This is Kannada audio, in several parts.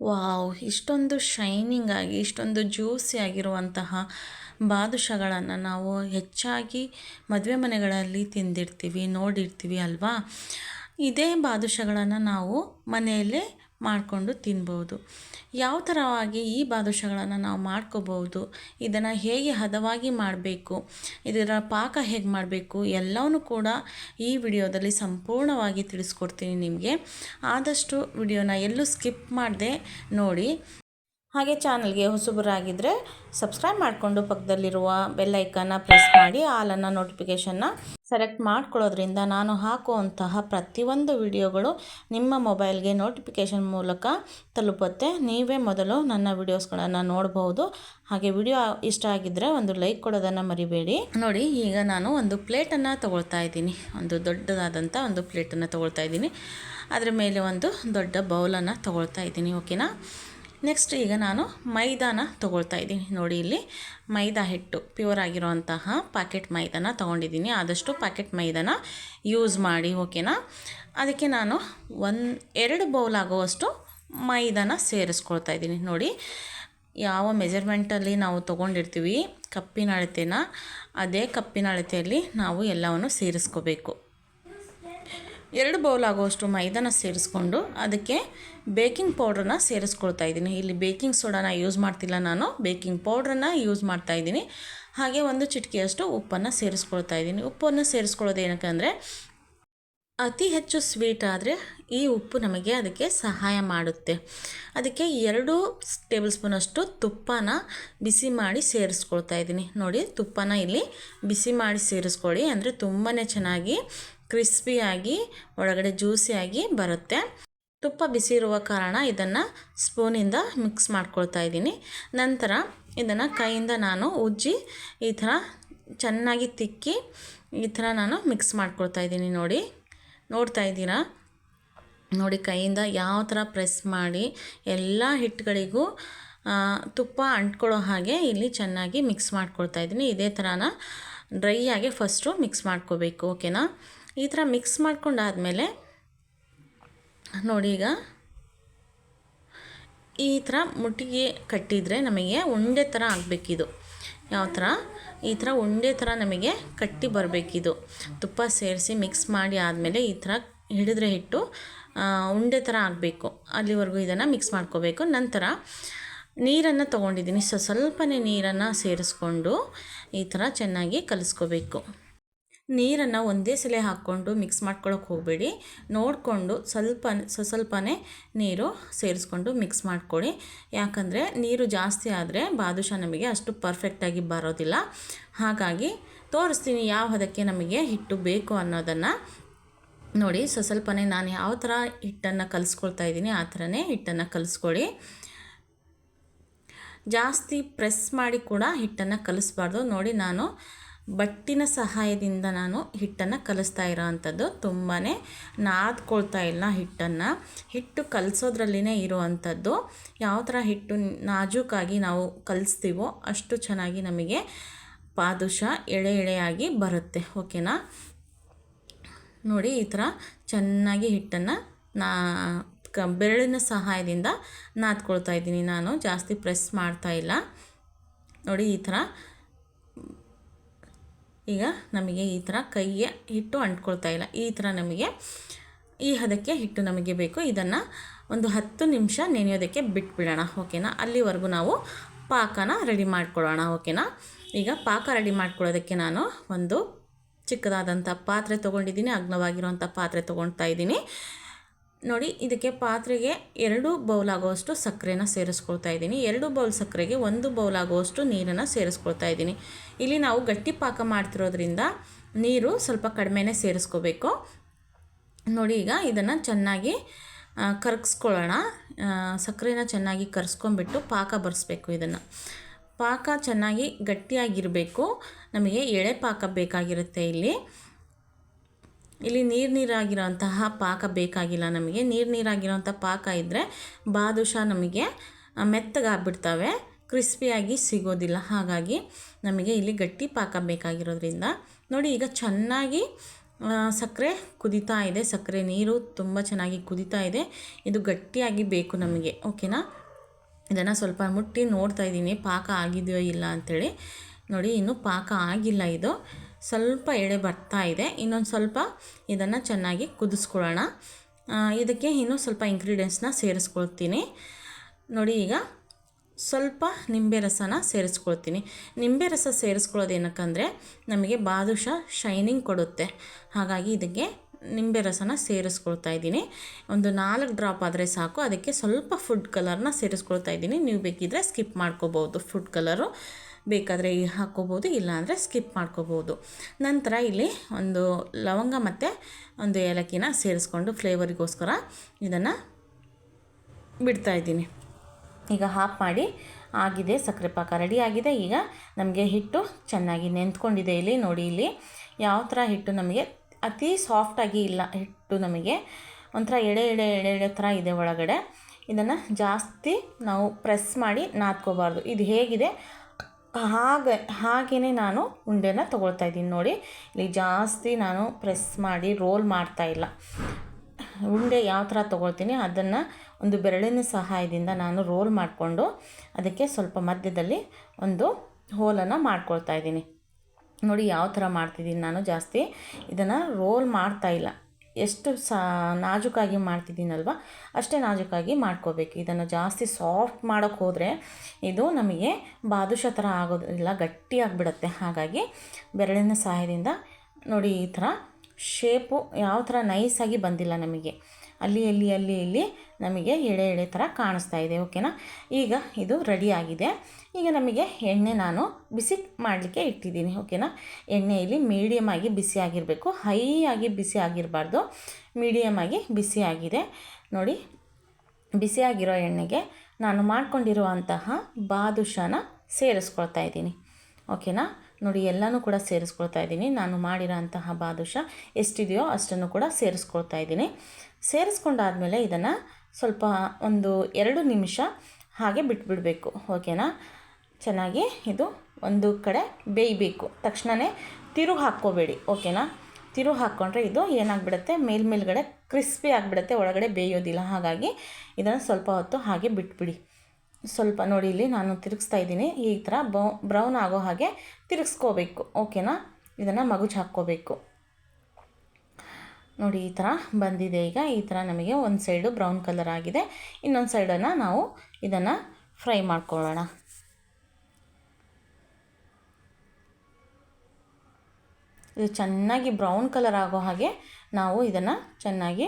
ವಾವ್, ಇಷ್ಟೊಂದು ಶೈನಿಂಗ್ ಆಗಿ, ಇಷ್ಟೊಂದು ಜ್ಯೂಸಿ ಆಗಿರುವಂತಹ ಬಾದುಷಗಳನ್ನು ನಾವು ಹೆಚ್ಚಾಗಿ ಮದುವೆ ಮನೆಗಳಲ್ಲಿ ತಿಂದಿರ್ತೀವಿ, ನೋಡಿರ್ತೀವಿ ಅಲ್ವಾ? ಇದೇ ಬಾದುಷಗಳನ್ನು ನಾವು ಮನೆಯಲ್ಲೇ ಮಾಡಿಕೊಂಡು ತಿನ್ಬೋದು. ಯಾವ ಥರವಾಗಿ ಈ ಬಾದುಷಗಳನ್ನು ನಾವು ಮಾಡ್ಕೋಬೋದು ಇದನ್ನು ಹೇಗೆ ಹದವಾಗಿ ಮಾಡಬೇಕು, ಇದರ ಪಾಕ ಹೇಗೆ ಮಾಡಬೇಕು ಎಲ್ಲವೂ ಕೂಡ ಈ ವಿಡಿಯೋದಲ್ಲಿ ಸಂಪೂರ್ಣವಾಗಿ ತಿಳಿಸ್ಕೊಡ್ತೀನಿ ನಿಮಗೆ. ಆದಷ್ಟು ವಿಡಿಯೋನ ಎಲ್ಲೂ ಸ್ಕಿಪ್ ಮಾಡದೆ ನೋಡಿ. ಹಾಗೆ ಚಾನಲ್ಗೆ ಹೊಸಬರಾಗಿದ್ದರೆ ಸಬ್ಸ್ಕ್ರೈಬ್ ಮಾಡಿಕೊಂಡು ಪಕ್ಕದಲ್ಲಿರುವ ಬೆಲ್ಲೈಕನ್ನ ಪ್ರೆಸ್ ಮಾಡಿ ಆಲನ್ನು ನೋಟಿಫಿಕೇಷನ್ನ ಸೆಲೆಕ್ಟ್ ಮಾಡ್ಕೊಳ್ಳೋದ್ರಿಂದ ನಾನು ಹಾಕುವಂತಹ ಪ್ರತಿಯೊಂದು ವಿಡಿಯೋಗಳು ನಿಮ್ಮ ಮೊಬೈಲ್ಗೆ ನೋಟಿಫಿಕೇಷನ್ ಮೂಲಕ ತಲುಪುತ್ತೆ. ನೀವೇ ಮೊದಲು ನನ್ನ ವಿಡಿಯೋಸ್ಗಳನ್ನು ನೋಡಬಹುದು ಹಾಗೆ ವಿಡಿಯೋ ಇಷ್ಟ ಆಗಿದ್ದರೆ ಒಂದು ಲೈಕ್ ಕೊಡೋದನ್ನು ಮರಿಬೇಡಿ. ನೋಡಿ, ಈಗ ನಾನು ಒಂದು ಪ್ಲೇಟನ್ನು ತೊಗೊಳ್ತಾ ಇದ್ದೀನಿ. ಒಂದು ದೊಡ್ಡದಾದಂಥ ಒಂದು ಪ್ಲೇಟನ್ನು ತೊಗೊಳ್ತಾ ಇದ್ದೀನಿ. ಅದರ ಮೇಲೆ ಒಂದು ದೊಡ್ಡ ಬೌಲನ್ನು ತೊಗೊಳ್ತಾ ಇದ್ದೀನಿ ಓಕೆನಾ ನೆಕ್ಸ್ಟ್ ಈಗ ನಾನು ಮೈದಾನ ತೊಗೊಳ್ತಾ ಇದ್ದೀನಿ. ನೋಡಿ ಇಲ್ಲಿ ಮೈದಾ ಹಿಟ್ಟು ಪ್ಯೂರ್ ಆಗಿರುವಂತಹ ಪ್ಯಾಕೆಟ್ ಮೈದಾನ ತೊಗೊಂಡಿದ್ದೀನಿ. ಆದಷ್ಟು ಪ್ಯಾಕೆಟ್ ಮೈದಾನ ಯೂಸ್ ಮಾಡಿ ಓಕೆನಾ ಅದಕ್ಕೆ ನಾನು ಒಂದು, ಎರಡು ಬೌಲ್ ಆಗುವಷ್ಟು ಮೈದಾನ ಸೇರಿಸ್ಕೊಳ್ತಾ ಇದ್ದೀನಿ. ನೋಡಿ, ಯಾವ ಮೆಜರ್ಮೆಂಟಲ್ಲಿ ನಾವು ತೊಗೊಂಡಿರ್ತೀವಿ, ಕಪ್ಪಿನ ಅಳತೆನ, ಅದೇ ಕಪ್ಪಿನ ಅಳತೆಯಲ್ಲಿ ನಾವು ಎಲ್ಲವನ್ನು ಸೇರಿಸ್ಕೋಬೇಕು. ಎರಡು ಬೌಲ್ ಆಗುವಷ್ಟು ಮೈದಾನ ಸೇರಿಸ್ಕೊಂಡು ಅದಕ್ಕೆ ಬೇಕಿಂಗ್ ಪೌಡ್ರನ್ನ ಸೇರಿಸ್ಕೊಳ್ತಾ ಇದ್ದೀನಿ. ಇಲ್ಲಿ ಬೇಕಿಂಗ್ ಸೋಡಾನ ಯೂಸ್ ಮಾಡ್ತಿಲ್ಲ ನಾನು. ಬೇಕಿಂಗ್ ಪೌಡ್ರನ್ನ ಯೂಸ್ ಮಾಡ್ತಾ ಇದ್ದೀನಿ. ಹಾಗೆ ಒಂದು ಚಿಟಿಕೆಯಷ್ಟು ಉಪ್ಪನ್ನು ಸೇರಿಸ್ಕೊಳ್ತಾ ಇದ್ದೀನಿ. ಉಪ್ಪನ್ನು ಸೇರಿಸ್ಕೊಳ್ಳೋದು ಏನಕ್ಕೆ ಅಂದರೆ ಅತಿ ಹೆಚ್ಚು ಸ್ವೀಟ್ ಆದರೆ ಈ ಉಪ್ಪು ನಮಗೆ ಅದಕ್ಕೆ ಸಹಾಯ ಮಾಡುತ್ತೆ. ಅದಕ್ಕೆ ಎರಡು ಟೇಬಲ್ ಸ್ಪೂನಷ್ಟು ತುಪ್ಪನ ಬಿಸಿ ಮಾಡಿ ಸೇರಿಸ್ಕೊಳ್ತಾ ಇದ್ದೀನಿ. ನೋಡಿ ತುಪ್ಪನ ಇಲ್ಲಿ ಬಿಸಿ ಮಾಡಿ ಸೇರಿಸ್ಕೊಳ್ಳಿ. ಅಂದರೆ ತುಂಬಾ ಚೆನ್ನಾಗಿ ಕ್ರಿಸ್ಪಿಯಾಗಿ ಒಳಗಡೆ ಜ್ಯೂಸಿಯಾಗಿ ಬರುತ್ತೆ. ತುಪ್ಪ ಬಿಸಿ ಇರುವ ಕಾರಣ ಇದನ್ನು ಸ್ಪೂನಿಂದ ಮಿಕ್ಸ್ ಮಾಡ್ಕೊಳ್ತಾ ಇದ್ದೀನಿ. ನಂತರ ಇದನ್ನು ಕೈಯಿಂದ ನಾನು ಉಜ್ಜಿ, ಈ ಥರ ಚೆನ್ನಾಗಿ ತಿಕ್ಕಿ, ಈ ಥರ ನಾನು ಮಿಕ್ಸ್ ಮಾಡ್ಕೊಳ್ತಾ ಇದ್ದೀನಿ ನೋಡಿ. ನೋಡ್ತಾ ಇದ್ದೀರಾ? ನೋಡಿ ಕೈಯಿಂದ ಯಾವ ಥರ ಪ್ರೆಸ್ ಮಾಡಿ, ಎಲ್ಲ ಹಿಟ್ಟುಗಳಿಗೂ ತುಪ್ಪ ಅಂಟ್ಕೊಳ್ಳೋ ಹಾಗೆ ಇಲ್ಲಿ ಚೆನ್ನಾಗಿ ಮಿಕ್ಸ್ ಮಾಡ್ಕೊಳ್ತಾ ಇದ್ದೀನಿ. ಇದೇ ಥರನ ಡ್ರೈ ಫಸ್ಟು ಮಿಕ್ಸ್ ಮಾಡ್ಕೋಬೇಕು ಓಕೆನಾ ಈ ಥರ ಮಿಕ್ಸ್ ಮಾಡ್ಕೊಂಡಾದಮೇಲೆ ನೋಡಿ ಈಗ ಈ ಥರ ಮುಟ್ಟಿಗೆ ಕಟ್ಟಿದರೆ ನಮಗೆ ಉಂಡೆ ಥರ ಆಗಬೇಕಿದು. ಯಾವ ಥರ? ಈ ಥರ ಉಂಡೆ ಥರ ನಮಗೆ ಕಟ್ಟಿ ಬರಬೇಕಿದು. ತುಪ್ಪ ಸೇರಿಸಿ ಮಿಕ್ಸ್ ಮಾಡಿ ಆದಮೇಲೆ ಈ ಥರ ಹಿಡಿದ್ರೆ ಹಿಟ್ಟು ಉಂಡೆ ಥರ ಆಗಬೇಕು. ಅಲ್ಲಿವರೆಗೂ ಇದನ್ನು ಮಿಕ್ಸ್ ಮಾಡ್ಕೋಬೇಕು. ನಂತರ ನೀರನ್ನು ತೊಗೊಂಡಿದ್ದೀನಿ. ಸೊ, ಸ್ವಲ್ಪನೇ ನೀರನ್ನು ಸೇರಿಸ್ಕೊಂಡು ಈ ಥರ ಚೆನ್ನಾಗಿ ಕಲಿಸ್ಕೋಬೇಕು. ನೀರನ್ನು ಒಂದೇ ಸಲ ಹಾಕ್ಕೊಂಡು ಮಿಕ್ಸ್ ಮಾಡ್ಕೊಳಕ್ಕೆ ಹೋಗಬೇಡಿ. ನೋಡಿಕೊಂಡು ಸ್ವಲ್ಪ ಸ್ವಲ್ಪನೇ ನೀರು ಸೇರಿಸ್ಕೊಂಡು ಮಿಕ್ಸ್ ಮಾಡಿಕೊಡಿ. ಯಾಕಂದರೆ ನೀರು ಜಾಸ್ತಿ ಆದರೆ ಬಾದುಷ ನಮಗೆ ಅಷ್ಟು ಪರ್ಫೆಕ್ಟಾಗಿ ಬರೋದಿಲ್ಲ. ಹಾಗಾಗಿ ತೋರಿಸ್ತೀನಿ ಯಾವ ಹದಕ್ಕೆ ನಮಗೆ ಹಿಟ್ಟು ಬೇಕು ಅನ್ನೋದನ್ನು. ನೋಡಿ ಸ್ವಲ್ಪನೇ ನಾನು ಯಾವ ಥರ ಹಿಟ್ಟನ್ನು ಕಲಿಸ್ಕೊಳ್ತಾ ಇದ್ದೀನಿ ಆ ಥರನೇ ಹಿಟ್ಟನ್ನು ಕಲಿಸ್ಕೊಳ್ಳಿ ಜಾಸ್ತಿ ಪ್ರೆಸ್ ಮಾಡಿ ಕೂಡ ಹಿಟ್ಟನ್ನು ಕಲಿಸ್ಬಾರ್ದು. ನೋಡಿ, ನಾನು ಬಟ್ಟಿನ ಸಹಾಯದಿಂದ ನಾನು ಹಿಟ್ಟನ್ನು ಕಲಿಸ್ತಾ ಇರೋ ಅಂಥದ್ದು ತುಂಬಾ ನಾದ್ಕೊಳ್ತಾ ಇಲ್ಲ ಹಿಟ್ಟನ್ನು. ಹಿಟ್ಟು ಕಲಿಸೋದ್ರಲ್ಲಿನೇ ಇರುವಂಥದ್ದು. ಯಾವ ಥರ ಹಿಟ್ಟು ನಾಜೂಕಾಗಿ ನಾವು ಕಲಿಸ್ತೀವೋ ಅಷ್ಟು ಚೆನ್ನಾಗಿ ನಮಗೆ ಪಾದುಷ ಎಳೆ ಎಳೆಯಾಗಿ ಬರುತ್ತೆ. ಓಕೆನಾ? ನೋಡಿ, ಈ ಥರ ಚೆನ್ನಾಗಿ ಹಿಟ್ಟನ್ನು ನಾ ಕ ಬೆರಳಿನ ಸಹಾಯದಿಂದ ನಾದ್ಕೊಳ್ತಾ ಇದ್ದೀನಿ ನಾನು. ಜಾಸ್ತಿ ಪ್ರೆಸ್ ಮಾಡ್ತಾ ಇಲ್ಲ. ನೋಡಿ, ಈ ಥರ ಈಗ ನಮಗೆ ಈ ಥರ ಕೈಗೆ ಹಿಟ್ಟು ಅಂಟ್ಕೊಳ್ತಾ ಇಲ್ಲ. ಈ ಥರ ನಮಗೆ ಈ ಹದಕ್ಕೆ ಹಿಟ್ಟು ನಮಗೆ ಬೇಕು. ಇದನ್ನು ಒಂದು ಹತ್ತು ನಿಮಿಷ ನೆನೆಯೋದಕ್ಕೆ ಬಿಟ್ಬಿಡೋಣ. ಓಕೆನಾ? ಅಲ್ಲಿವರೆಗೂ ನಾವು ಪಾಕನ ರೆಡಿ ಮಾಡ್ಕೊಳ್ಳೋಣ. ಓಕೆನಾ? ಈಗ ಪಾಕ ರೆಡಿ ಮಾಡ್ಕೊಳ್ಳೋದಕ್ಕೆ ನಾನು ಒಂದು ಚಿಕ್ಕದಾದಂಥ ಪಾತ್ರೆ ತೊಗೊಂಡಿದ್ದೀನಿ. ಅಗ್ನವಾಗಿರುವಂಥ ಪಾತ್ರೆ ತೊಗೊಳ್ತಾ ಇದ್ದೀನಿ. ನೋಡಿ, ಇದಕ್ಕೆ ಪಾತ್ರೆಗೆ ಎರಡು ಬೌಲ್ ಆಗುವಷ್ಟು ಸಕ್ಕರೆನ ಸೇರಿಸ್ಕೊಳ್ತಾ ಇದ್ದೀನಿ. ಎರಡು ಬೌಲ್ ಸಕ್ಕರೆಗೆ ಒಂದು ಬೌಲ್ ಆಗುವಷ್ಟು ನೀರನ್ನು ಸೇರಿಸ್ಕೊಳ್ತಾ ಇದ್ದೀನಿ. ಇಲ್ಲಿ ನಾವು ಗಟ್ಟಿ ಪಾಕ ಮಾಡ್ತಿರೋದ್ರಿಂದ ನೀರು ಸ್ವಲ್ಪ ಕಡಿಮೆನೇ ಸೇರಿಸ್ಕೋಬೇಕು. ನೋಡಿ, ಈಗ ಇದನ್ನು ಚೆನ್ನಾಗಿ ಕರಗಿಸ್ಕೊಳ್ಳೋಣ. ಸಕ್ಕರೆನ ಚೆನ್ನಾಗಿ ಕರ್ಸ್ಕೊಂಬಿಟ್ಟು ಪಾಕ ಬರೆಸ್ಬೇಕು ಇದನ್ನು. ಪಾಕ ಚೆನ್ನಾಗಿ ಗಟ್ಟಿಯಾಗಿರಬೇಕು. ನಮಗೆ ಎಳೆ ಪಾಕ ಬೇಕಾಗಿರುತ್ತೆ ಇಲ್ಲಿ. ಇಲ್ಲಿ ನೀರು ನೀರಾಗಿರೋಂತಹ ಪಾಕ ಬೇಕಾಗಿಲ್ಲ ನಮಗೆ. ನೀರು ನೀರಾಗಿರೋಂಥ ಪಾಕ ಇದ್ದರೆ ಬಾದುಷಾ ನಮಗೆ ಮೆತ್ತಗಾಗ್ಬಿಡ್ತವೆ, ಕ್ರಿಸ್ಪಿಯಾಗಿ ಸಿಗೋದಿಲ್ಲ. ಹಾಗಾಗಿ ನಮಗೆ ಇಲ್ಲಿ ಗಟ್ಟಿ ಪಾಕ ಬೇಕಾಗಿರೋದ್ರಿಂದ. ನೋಡಿ, ಈಗ ಚೆನ್ನಾಗಿ ಸಕ್ಕರೆ ಕುದಿತಾ ಇದೆ. ಸಕ್ಕರೆ ನೀರು ತುಂಬ ಚೆನ್ನಾಗಿ ಕುದಿತಾ ಇದೆ. ಇದು ಗಟ್ಟಿಯಾಗಿ ಬೇಕು ನಮಗೆ, ಓಕೆನಾ? ಇದನ್ನು ಸ್ವಲ್ಪ ಮುಟ್ಟಿ ನೋಡ್ತಾ ಇದ್ದೀನಿ. ಪಾಕ ಆಗಿದೆಯೋ ಇಲ್ಲ ಅಂಥೇಳಿ ನೋಡಿ, ಇನ್ನೂ ಪಾಕ ಆಗಿಲ್ಲ ಇದು. ಸ್ವಲ್ಪ ಎಳೆ ಬರ್ತಾ ಇದೆ. ಇನ್ನೊಂದು ಸ್ವಲ್ಪ ಇದನ್ನು ಚೆನ್ನಾಗಿ ಕುದಿಸ್ಕೊಳ್ಳೋಣ. ಇದಕ್ಕೆ ಇನ್ನೂ ಸ್ವಲ್ಪ ಇಂಗ್ರೀಡಿಯೆಂಟ್ಸ್ನ ಸೇರಿಸ್ಕೊಳ್ತೀನಿ. ನೋಡಿ ಈಗ ಸ್ವಲ್ಪ ನಿಂಬೆ ರಸನ ಸೇರಿಸ್ಕೊಳ್ತೀನಿ. ನಿಂಬೆ ರಸ ಸೇರಿಸ್ಕೊಳ್ಳೋದು ಏನಕ್ಕಂದರೆ ನಮಗೆ ಬಾದುಷ ಶೈನಿಂಗ್ ಕೊಡುತ್ತೆ. ಹಾಗಾಗಿ ಇದಕ್ಕೆ ನಿಂಬೆ ರಸನ ಸೇರಿಸ್ಕೊಳ್ತಾ ಇದ್ದೀನಿ. ಒಂದು ನಾಲ್ಕು ಡ್ರಾಪ್ ಆದರೆ ಸಾಕು. ಅದಕ್ಕೆ ಸ್ವಲ್ಪ ಫುಡ್ ಕಲರ್ನ ಸೇರಿಸ್ಕೊಳ್ತಾ ಇದ್ದೀನಿ. ನೀವು ಬೇಕಿದ್ದರೆ ಸ್ಕಿಪ್ ಮಾಡ್ಕೋಬೋದು ಫುಡ್ ಕಲರು ಬೇಕಾದರೆ ಹಾಕ್ಕೋಬೋದು, ಇಲ್ಲಾಂದರೆ ಸ್ಕಿಪ್ ಮಾಡ್ಕೋಬೋದು. ನಂತರ ಇಲ್ಲಿ ಒಂದು ಲವಂಗ ಮತ್ತು ಒಂದು ಏಲಕ್ಕಿನ ಸೇರಿಸ್ಕೊಂಡು ಫ್ಲೇವರಿಗೋಸ್ಕರ ಇದನ್ನು ಬಿಡ್ತಾ ಇದ್ದೀನಿ. ಈಗ ಹಾಫ್ ಮಾಡಿ, ಆಗಿದೆ, ಸಕ್ಕರೆ ಪಾಕ ರೆಡಿ ಆಗಿದೆ. ಈಗ ನಮಗೆ ಹಿಟ್ಟು ಚೆನ್ನಾಗಿ ನೆಂತ್ಕೊಂಡಿದೆ ಇಲ್ಲಿ, ನೋಡಿ ಇಲ್ಲಿ. ಯಾವ ಥರ ಹಿಟ್ಟು ನಮಗೆ, ಅತಿ ಸಾಫ್ಟಾಗಿ ಇಲ್ಲ ಹಿಟ್ಟು ನಮಗೆ. ಒಂಥರ ಎಳೆ ಎಳೆ ಎಳೆ ಎಳೆ ಥರ ಇದೆ ಒಳಗಡೆ. ಇದನ್ನು ಜಾಸ್ತಿ ನಾವು ಪ್ರೆಸ್ ಮಾಡಿ ನಾದ್ಕೋಬಾರ್ದು. ಇದು ಹೇಗಿದೆ? ಹಾಗೆ ಹಾಗೇ ನಾನು ಉಂಡೆನ ತೊಗೊಳ್ತಾ ಇದ್ದೀನಿ. ನೋಡಿ, ಇಲ್ಲಿ ಜಾಸ್ತಿ ನಾನು ಪ್ರೆಸ್ ಮಾಡಿ ರೋಲ್ ಮಾಡ್ತಾ ಇಲ್ಲ. ಉಂಡೆ ಯಾವ ಥರ ತೊಗೊಳ್ತೀನಿ, ಅದನ್ನು ಒಂದು ಬೆರಳಿನ ಸಹಾಯದಿಂದ ನಾನು ರೋಲ್ ಮಾಡಿಕೊಂಡು ಅದಕ್ಕೆ ಸ್ವಲ್ಪ ಮಧ್ಯದಲ್ಲಿ ಒಂದು ಹೋಲನ್ನು ಮಾಡ್ಕೊಳ್ತಾ ಇದ್ದೀನಿ. ನೋಡಿ, ಯಾವ ಥರ ಮಾಡ್ತಿದ್ದೀನಿ ನಾನು ಜಾಸ್ತಿ. ಇದನ್ನು ರೋಲ್ ಮಾಡ್ತಾ ಇಲ್ಲ. ಎಷ್ಟು ಸಾ ನಾಜೂಕಾಗಿ ಮಾಡ್ತಿದ್ದೀನಲ್ವ, ಅಷ್ಟೇ ನಾಜುಕಾಗಿ ಮಾಡ್ಕೋಬೇಕು. ಇದನ್ನು ಜಾಸ್ತಿ ಸಾಫ್ಟ್ ಮಾಡೋಕ್ಕೆ ಹೋದರೆ ಇದು ನಮಗೆ ಬಾದುಷ ಥರ ಆಗೋದಿಲ್ಲ ಗಟ್ಟಿಯಾಗಿಬಿಡತ್ತೆ ಹಾಗಾಗಿ ಬೆರಳಿನ ಸಹಾಯದಿಂದ ನೋಡಿ ಈ ಥರ ಶೇಪು ಯಾವ ಥರ ನೈಸಾಗಿ ಬಂದಿಲ್ಲ ನಮಗೆ. ಅಲ್ಲಿ ಅಲ್ಲಿ ಅಲ್ಲಿ ಇಲ್ಲಿ ನಮಗೆ ಎಳೆ ಎಳೆ ಥರ ಕಾಣಿಸ್ತಾ ಇದೆ, ಓಕೆನಾ? ಈಗ ಇದು ರೆಡಿ ಆಗಿದೆ. ಈಗ ನಮಗೆ ಎಣ್ಣೆ ನಾನು ಬಿಸಿ ಮಾಡಲಿಕ್ಕೆ ಇಟ್ಟಿದ್ದೀನಿ, ಓಕೆನಾ? ಎಣ್ಣೆ ಇಲ್ಲಿ ಮೀಡಿಯಮ್ ಆಗಿ ಬಿಸಿ ಆಗಿರಬೇಕು ಹೈ ಆಗಿ ಬಿಸಿ ಆಗಿರಬಾರ್ದು ಮೀಡಿಯಮ್ ಆಗಿ ಬಿಸಿ ಆಗಿದೆ. ನೋಡಿ ಬಿಸಿಯಾಗಿರೋ ಎಣ್ಣೆಗೆ ನಾನು ಮಾಡ್ಕೊಂಡಿರುವಂತಹ ಬಾದುಷಾನ ಸೇರಿಸ್ಕೊಳ್ತಾ ಇದ್ದೀನಿ, ಓಕೆನಾ? ನೋಡಿ, ಎಲ್ಲನೂ ಕೂಡ ಸೇರಿಸ್ಕೊಳ್ತಾ ಇದ್ದೀನಿ. ನಾನು ಮಾಡಿರೋ ಅಂತಹ ಬಾದುಷ ಎಷ್ಟಿದೆಯೋ ಅಷ್ಟನ್ನು ಕೂಡ ಸೇರಿಸ್ಕೊಳ್ತಾ ಇದ್ದೀನಿ. ಸೇರಿಸ್ಕೊಂಡಾದಮೇಲೆ ಇದನ್ನು ಸ್ವಲ್ಪ ಒಂದು ಎರಡು ನಿಮಿಷ ಹಾಗೆ ಬಿಟ್ಬಿಡಬೇಕು, ಓಕೆನಾ? ಚೆನ್ನಾಗಿ ಇದು ಒಂದು ಕಡೆ ಬೇಯಬೇಕು. ತಕ್ಷಣವೇ ತಿರು ಹಾಕ್ಕೋಬೇಡಿ, ಓಕೆನಾ? ತಿರು ಹಾಕ್ಕೊಂಡ್ರೆ ಇದು ಏನಾಗ್ಬಿಡುತ್ತೆ? ಮೇಲ್ಮೇಲ್ಗಡೆ ಕ್ರಿಸ್ಪಿ ಆಗಿಬಿಡುತ್ತೆ, ಒಳಗಡೆ ಬೇಯೋದಿಲ್ಲ. ಹಾಗಾಗಿ ಇದನ್ನು ಸ್ವಲ್ಪ ಹೊತ್ತು ಹಾಗೆ ಬಿಟ್ಬಿಡಿ. ಸ್ವಲ್ಪ ನೋಡಿ ಇಲ್ಲಿ ನಾನು ತಿರುಗಿಸ್ತಾ ಇದ್ದೀನಿ. ಈ ಥರ ಬ್ರೌನ್ ಆಗೋ ಹಾಗೆ ತಿರುಗಿಸ್ಕೋಬೇಕು. ಓಕೆನಾ? ಇದನ್ನು ಮಗುಚ್ ಹಾಕ್ಕೋಬೇಕು. ನೋಡಿ, ಈ ಥರ ಬಂದಿದೆ ಈಗ. ಈ ಥರ ನಮಗೆ ಒಂದು ಸೈಡು ಬ್ರೌನ್ ಕಲರ್ ಆಗಿದೆ. ಇನ್ನೊಂದು ಸೈಡನ್ನು ನಾವು ಇದನ್ನು ಫ್ರೈ ಮಾಡ್ಕೊಳ್ಳೋಣ. ಇದು ಚೆನ್ನಾಗಿ ಬ್ರೌನ್ ಕಲರ್ ಆಗೋ ಹಾಗೆ ನಾವು ಇದನ್ನು ಚೆನ್ನಾಗಿ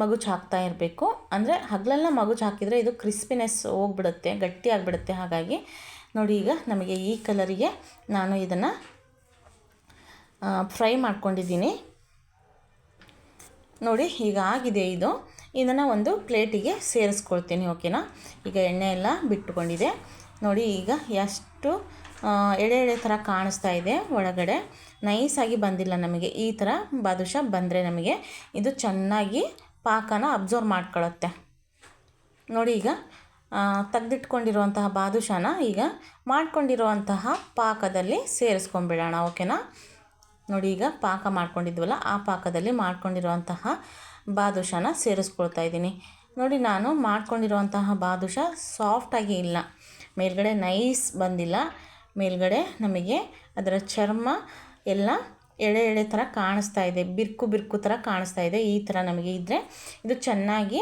ಮಗುಚ್ ಹಾಕ್ತಾ ಇರಬೇಕು. ಅಂದರೆ ಹಗಲೆಲ್ಲ ಮಗುಚ್ ಹಾಕಿದರೆ ಇದು ಕ್ರಿಸ್ಪಿನೆಸ್ ಹೋಗ್ಬಿಡುತ್ತೆ, ಗಟ್ಟಿ ಆಗಿಬಿಡುತ್ತೆ. ಹಾಗಾಗಿ ನೋಡಿ ಈಗ ನಮಗೆ ಈ ಕಲರಿಗೆ ನಾನು ಇದನ್ನು ಫ್ರೈ ಮಾಡ್ಕೊಂಡಿದ್ದೀನಿ. ನೋಡಿ ಈಗ ಆಗಿದೆ ಇದು. ಇದನ್ನು ಒಂದು ಪ್ಲೇಟಿಗೆ ಸೇರಿಸ್ಕೊಳ್ತೀನಿ, ಓಕೆನಾ? ಈಗ ಎಣ್ಣೆ ಎಲ್ಲ ಬಿಟ್ಟುಕೊಂಡಿದೆ. ನೋಡಿ ಈಗ ಎಷ್ಟು ಎಳೆ ಎಳೆ ಥರ ಕಾಣಿಸ್ತಾ ಇದೆ ಒಳಗಡೆ. ನೈಸಾಗಿ ಬಂದಿಲ್ಲ ನಮಗೆ ಈ ಥರ ಬಾದುಶಾ ಬಂದರೆ ನಮಗೆ ಇದು ಚೆನ್ನಾಗಿ ಪಾಕನ ಅಬ್ಸರ್ವ್ ಮಾಡ್ಕೊಳ್ಳುತ್ತೆ ನೋಡಿ ಈಗ ತೆಗೆದಿಟ್ಕೊಂಡಿರುವಂತಹ ಬಾದುಷಾನ ಈಗ ಮಾಡ್ಕೊಂಡಿರುವಂತಹ ಪಾಕದಲ್ಲಿ ಸೇರಿಸ್ಕೊಂಡ್ಬಿಡೋಣ, ಓಕೆನಾ? ನೋಡಿ ಈಗ ಪಾಕ ಮಾಡ್ಕೊಂಡಿದ್ವಲ್ಲ, ಆ ಪಾಕದಲ್ಲಿ ಮಾಡ್ಕೊಂಡಿರುವಂತಹ ಬಾದುಷಾನ ಸೇರಿಸ್ಕೊಳ್ತಾ ಇದ್ದೀನಿ. ನೋಡಿ ನಾನು ಮಾಡ್ಕೊಂಡಿರುವಂತಹ ಬಾದುಷ ಸಾಫ್ಟಾಗಿ ಇಲ್ಲ. ಮೇಲ್ಗಡೆ ನೈಸ್ ಬಂದಿಲ್ಲ. ಮೇಲ್ಗಡೆ ನಮಗೆ ಅದರ ಚರ್ಮ ಎಲ್ಲ ಎಳೆ ಎಳೆ ಥರ ಕಾಣಿಸ್ತಾ ಇದೆ, ಬಿರುಕು ಬಿರುಕು ಥರ ಕಾಣಿಸ್ತಾ ಇದೆ ಈ ಥರ ನಮಗೆ ಇದ್ದರೆ ಇದು ಚೆನ್ನಾಗಿ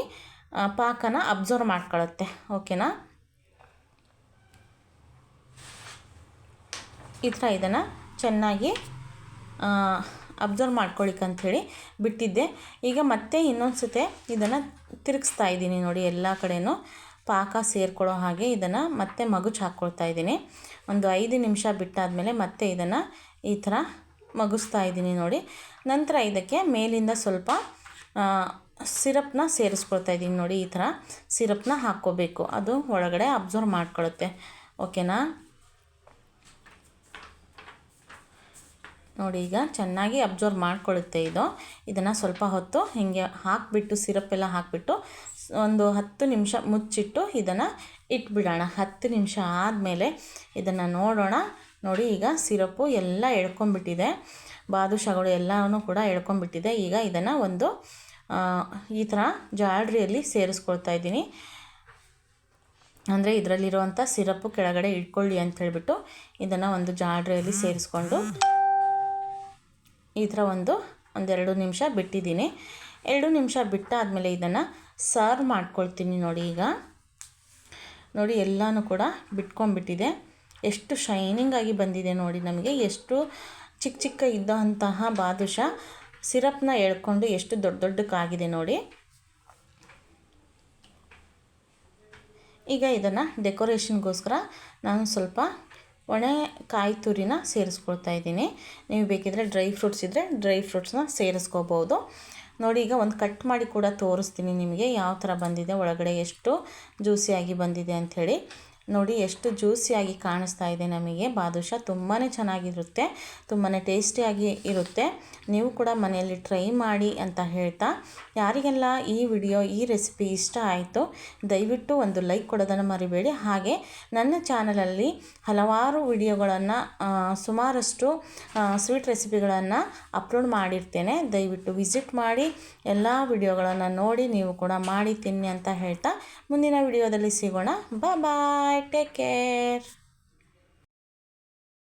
ಪಾಕನ ಅಬ್ಸರ್ವ್ ಮಾಡ್ಕೊಳ್ಳುತ್ತೆ, ಓಕೆನಾ? ಈ ಥರ ಇದನ್ನು ಚೆನ್ನಾಗಿ ಅಬ್ಸರ್ವ್ ಮಾಡ್ಕೊಳ್ಳಿಕ್ಕಂಥೇಳಿ ಬಿಟ್ಟಿದ್ದೆ. ಈಗ ಮತ್ತೆ ಇನ್ನೊಂದು ಸತೆ ಇದನ್ನು ತಿರುಗಿಸ್ತಾ ಇದ್ದೀನಿ ನೋಡಿ, ಎಲ್ಲ ಕಡೆಯೂ ಪಾಕ ಸೇರಿಕೊಳ್ಳೋ ಹಾಗೆ ಇದನ್ನು ಮತ್ತೆ ಮಗುಚ್ ಹಾಕ್ಕೊಳ್ತಾ ಇದ್ದೀನಿ. ಒಂದು ಐದು ನಿಮಿಷ ಬಿಟ್ಟಾದಮೇಲೆ ಮತ್ತೆ ಇದನ್ನು ಈ ಥರ ಮಗುಸ್ತಾ ಇದ್ದೀನಿ ನೋಡಿ. ನಂತರ ಇದಕ್ಕೆ ಮೇಲಿಂದ ಸ್ವಲ್ಪ ಸಿರಪ್ನ ಸೇರಿಸ್ಕೊಳ್ತಾ ಇದ್ದೀನಿ ನೋಡಿ ಈ ಥರ. ಸಿರಪ್ನ ಹಾಕ್ಕೋಬೇಕು. ಅದು ಒಳಗಡೆ ಅಬ್ಸರ್ವ್ ಮಾಡ್ಕೊಳ್ಳುತ್ತೆ. ಓಕೆನಾ? ನೋಡಿ ಈಗ ಚೆನ್ನಾಗಿ ಅಬ್ಸರ್ವ್ ಮಾಡ್ಕೊಳ್ಳುತ್ತೆ ಇದು. ಇದನ್ನು ಸ್ವಲ್ಪ ಹೊತ್ತು ಹೀಗೆ ಹಾಕಿಬಿಟ್ಟು ಸಿರಪ್ ಎಲ್ಲ ಹಾಕಿಬಿಟ್ಟು ಒಂದು ಹತ್ತು ನಿಮಿಷ ಮುಚ್ಚಿಟ್ಟು ಇದನ್ನು ಇಟ್ಬಿಡೋಣ. ಹತ್ತು ನಿಮಿಷ ಆದಮೇಲೆ ಇದನ್ನು ನೋಡೋಣ. ನೋಡಿ ಈಗ ಸಿರಪ್ಪು ಎಲ್ಲ ಎಳ್ಕೊಂಬಿಟ್ಟಿದೆ ಬಾದುಷಗಳು ಎಲ್ಲವೂ ಕೂಡ ಎಳ್ಕೊಂಬಿಟ್ಟಿದೆ ಈಗ ಇದನ್ನು ಒಂದು ಈ ಥರ ಜಾಡ್ರಿಯಲ್ಲಿ ಸೇರಿಸ್ಕೊಳ್ತಾ ಇದ್ದೀನಿ. ಅಂದರೆ ಇದರಲ್ಲಿರುವಂಥ ಸಿರಪ್ಪು ಕೆಳಗಡೆ ಇಟ್ಕೊಳ್ಳಿ ಅಂತ ಹೇಳಿಬಿಟ್ಟು ಇದನ್ನು ಒಂದು ಜಾಡ್ರಿಯಲ್ಲಿ ಸೇರಿಸ್ಕೊಂಡು ಈ ಥರ ಒಂದು, ಒಂದೆರಡು ನಿಮಿಷ ಬಿಟ್ಟಿದ್ದೀನಿ. ಎರಡು ನಿಮಿಷ ಬಿಟ್ಟಾದಮೇಲೆ ಇದನ್ನು ಸರ್ವ್ ಮಾಡ್ಕೊಳ್ತೀನಿ ನೋಡಿ ಈಗ. ನೋಡಿ ಎಲ್ಲನೂ ಕೂಡ ಬಿಟ್ಕೊಂಡ್ಬಿಟ್ಟಿದೆ. ಎಷ್ಟು ಶೈನಿಂಗ್ ಆಗಿ ಬಂದಿದೆ ನೋಡಿ ನಮಗೆ, ಎಷ್ಟು ಚಿಕ್ಕ ಚಿಕ್ಕ ಇದ್ದಂತಹ ಬಾದುಷ ಸಿರಪ್ನ ಎಳ್ಕೊಂಡು ಎಷ್ಟು ದೊಡ್ಡ ದೊಡ್ಡಕ್ಕಾಗಿದೆ ನೋಡಿ. ಈಗ ಇದನ್ನು ಡೆಕೋರೇಷನ್ಗೋಸ್ಕರ ನಾನು ಸ್ವಲ್ಪ ಒಣೆ ಕಾಯಿ ತುರಿನ ಸೇರಿಸ್ಕೊಳ್ತಾ ಇದ್ದೀನಿ. ನೀವು ಬೇಕಿದ್ರೆ ಡ್ರೈ ಫ್ರೂಟ್ಸ್ ಇದ್ದರೆ ಡ್ರೈ ಫ್ರೂಟ್ಸ್ನ ಸೇರಿಸ್ಕೋಬೋದು. ನೋಡಿ, ಈಗ ಒಂದು ಕಟ್ ಮಾಡಿ ಕೂಡ ತೋರಿಸ್ತೀನಿ ನಿಮಗೆ, ಯಾವ ಥರ ಬಂದಿದೆ, ಒಳಗಡೆ ಎಷ್ಟು ಜ್ಯೂಸಿಯಾಗಿ ಬಂದಿದೆ ಅಂಥೇಳಿ. ನೋಡಿ ಎಷ್ಟು ಜ್ಯೂಸಿಯಾಗಿ ಕಾಣಿಸ್ತಾ ಇದೆ ನಮಗೆ. ಬಾದುಷಾ ತುಂಬಾ ಚೆನ್ನಾಗಿರುತ್ತೆ ತುಂಬಾ ಟೇಸ್ಟಿಯಾಗಿ ಇರುತ್ತೆ. ನೀವು ಕೂಡ ಮನೆಯಲ್ಲಿ ಟ್ರೈ ಮಾಡಿ ಅಂತ ಹೇಳ್ತಾ ಯಾರಿಗೆಲ್ಲ ಈ ವಿಡಿಯೋ, ಈ ರೆಸಿಪಿ ಇಷ್ಟ ಆಯಿತು ದಯವಿಟ್ಟು ಒಂದು ಲೈಕ್ ಕೊಡೋದನ್ನು ಮರಿಬೇಡಿ. ಹಾಗೆ ನನ್ನ ಚಾನಲಲ್ಲಿ ಹಲವಾರು ವಿಡಿಯೋಗಳನ್ನು ಸುಮಾರಷ್ಟು ಸ್ವೀಟ್ ರೆಸಿಪಿಗಳನ್ನು ಅಪ್ಲೋಡ್ ಮಾಡಿರ್ತೇನೆ. ದಯವಿಟ್ಟು ವಿಸಿಟ್ ಮಾಡಿ, ಎಲ್ಲ ವಿಡಿಯೋಗಳನ್ನು ನೋಡಿ ನೀವು ಕೂಡ ಮಾಡಿ ತಿನ್ನಿ ಅಂತ ಹೇಳ್ತಾ ಮುಂದಿನ ವಿಡಿಯೋದಲ್ಲಿ ಸಿಗೋಣ. ಬಾಯ್ take care.